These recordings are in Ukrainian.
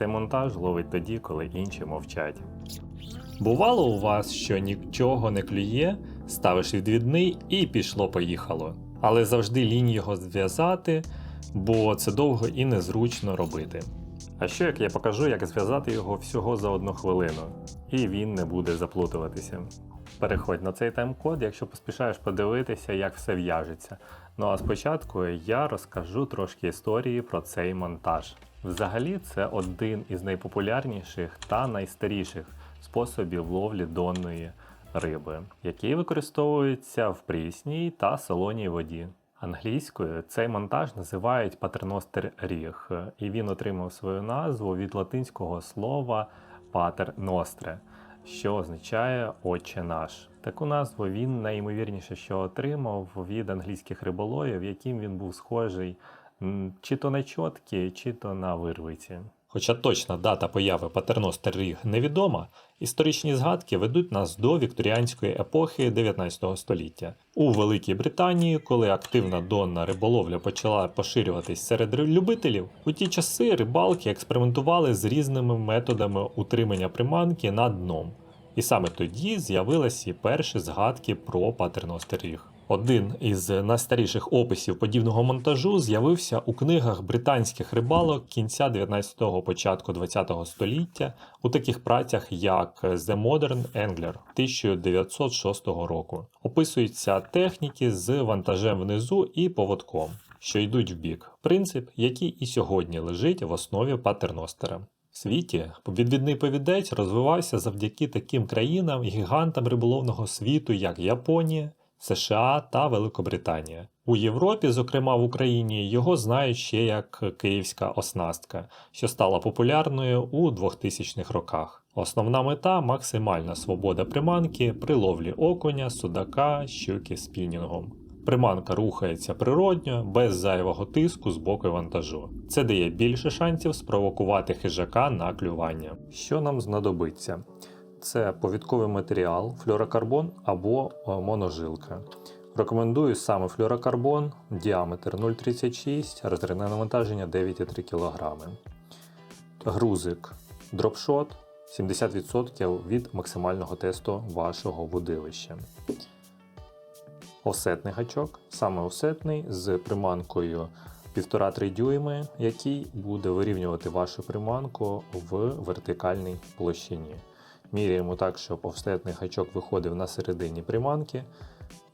Цей монтаж ловить тоді, коли інші мовчать. Бувало у вас, що нічого не клює, ставиш відвідний і пішло-поїхало. Але завжди лінь його зв'язати, бо це довго і незручно робити. А що як я покажу, як зв'язати його всього за одну хвилину, і він не буде заплутуватися. Переходь на цей тайм-код, якщо поспішаєш подивитися, як все в'яжеться. Ну а спочатку я розкажу трошки історії про цей монтаж. Взагалі, це один із найпопулярніших та найстаріших способів ловлі донної риби, який використовується в прісній та солоній воді. Англійською цей монтаж називають Paternoster ріг, і він отримав свою назву від латинського слова Nostre, що означає Отче наш. Таку назву він найімовірніше, що отримав від англійських риболовів, яким він був схожий чи то на чотки, чи то на вирвиці. Хоча точна дата появи Патерностер ріг невідома, історичні згадки ведуть нас до вікторіанської епохи 19 століття. У Великій Британії, коли активна донна риболовля почала поширюватись серед любителів, у ті часи рибалки експериментували з різними методами утримання приманки над дном. І саме тоді з'явилися і перші згадки про Патерностер ріг. Один із найстаріших описів подібного монтажу з'явився у книгах британських рибалок кінця 19-го, початку 20-го століття у таких працях як The Modern Angler 1906 року. Описуються техніки з вантажем внизу і поводком, що йдуть в бік. Принцип, який і сьогодні лежить в основі патерностера. В світі відвідний повідець розвивався завдяки таким країнам гігантам риболовного світу, як Японія, США та Великобританія. У Європі, зокрема в Україні, його знають ще як київська оснастка, що стала популярною у 2000-х роках. Основна мета максимальна свобода приманки при ловлі окуня, судака, щуки спінінгом. Приманка рухається природньо, без зайвого тиску з боку вантажу. Це дає більше шансів спровокувати хижака на клювання. Що нам знадобиться? Це повідковий матеріал, флюорокарбон або е, моножилка. Рекомендую саме флюорокарбон, діаметр 0,36, розрядне навантаження 9,3 кг. Грузик дропшот 70% від максимального тесту вашого водилища. Осетний гачок, саме осетний з приманкою 1,5-3 дюйми, який буде вирівнювати вашу приманку в вертикальній площині. Міряємо так, щоб офсетний гачок виходив на середині приманки,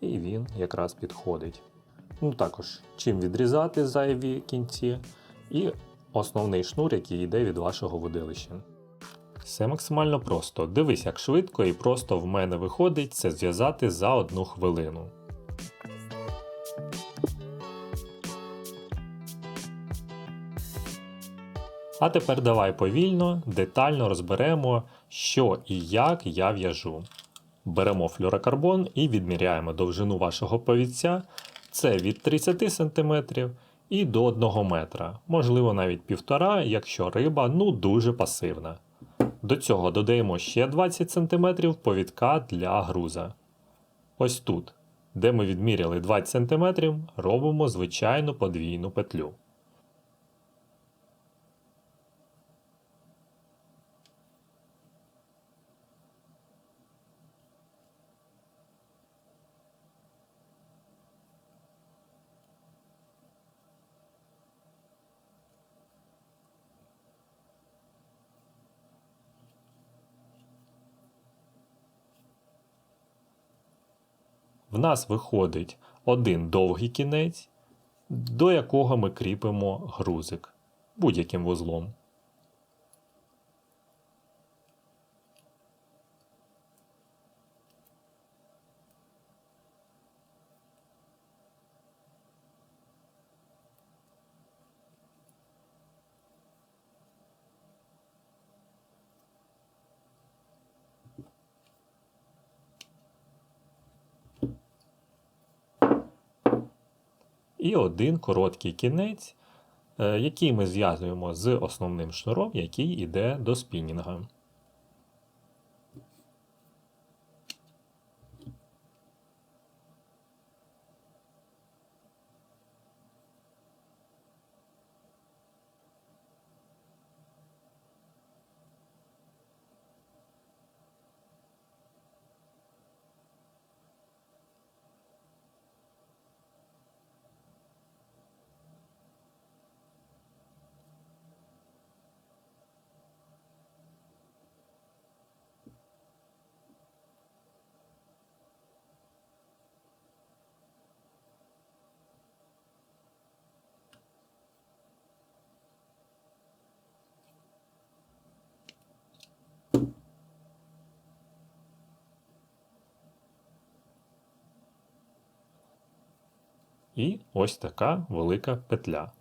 і він якраз підходить. Ну також чим відрізати зайві кінці, і основний шнур, який йде від вашого водилища. Все максимально просто. Дивись, як швидко і просто в мене виходить це зв'язати за одну хвилину. А тепер давай повільно, детально розберемо, що і як я в'яжу. Беремо флюорокарбон і відміряємо довжину вашого повідця. Це від 30 см і до 1 метра, можливо навіть півтора, якщо риба ну дуже пасивна. До цього додаємо ще 20 см повідка для груза. Ось тут, де ми відміряли 20 см, робимо звичайну подвійну петлю. В нас виходить один довгий кінець, до якого ми кріпимо грузик будь-яким вузлом. І один короткий кінець, е, який ми зв'язуємо з основним шнуром, який йде до спінінга. І ось така велика петля.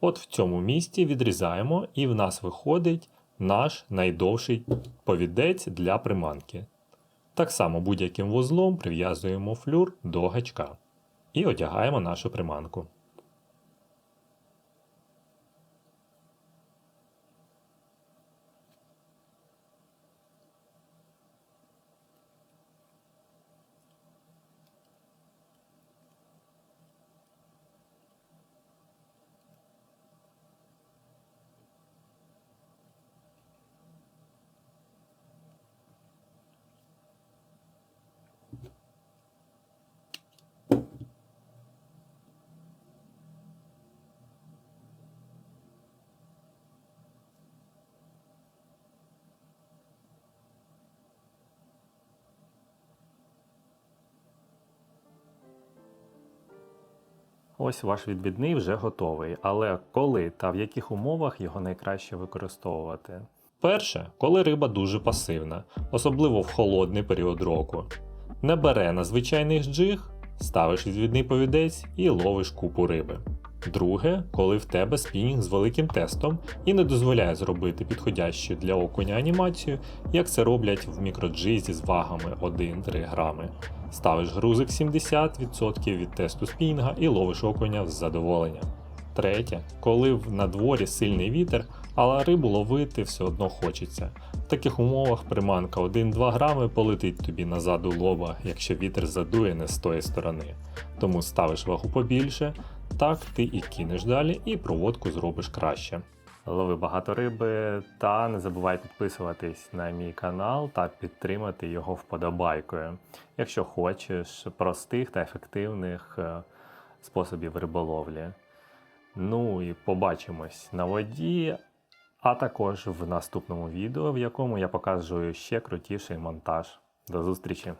От в цьому місці відрізаємо, і в нас виходить наш найдовший повідець для приманки. Так само будь-яким вузлом прив'язуємо флюр до гачка і одягаємо нашу приманку. Ось ваш відбідний вже готовий, але коли та в яких умовах його найкраще використовувати? Перше, коли риба дуже пасивна, особливо в холодний період року. Не бере на звичайний джиг, ставиш відвідний повідець і ловиш купу риби. Друге, коли в тебе спінінг з великим тестом і не дозволяє зробити підходящу для окуня анімацію, як це роблять в мікроджизі з вагами 1-3 грами. Ставиш грузик 70% від тесту спінінга і ловиш окуня з задоволенням. Третє, коли на дворі сильний вітер, але рибу ловити все одно хочеться. В таких умовах приманка 1-2 грами полетить тобі назад у лоба, якщо вітер задує не з тої сторони. Тому ставиш вагу побільше, так ти і кинеш далі, і проводку зробиш краще. Лови багато риби та не забувай підписуватись на мій канал та підтримати його вподобайкою, якщо хочеш простих та ефективних е, способів риболовлі. Ну і побачимось на воді, а також в наступному відео, в якому я показую ще крутіший монтаж. До зустрічі!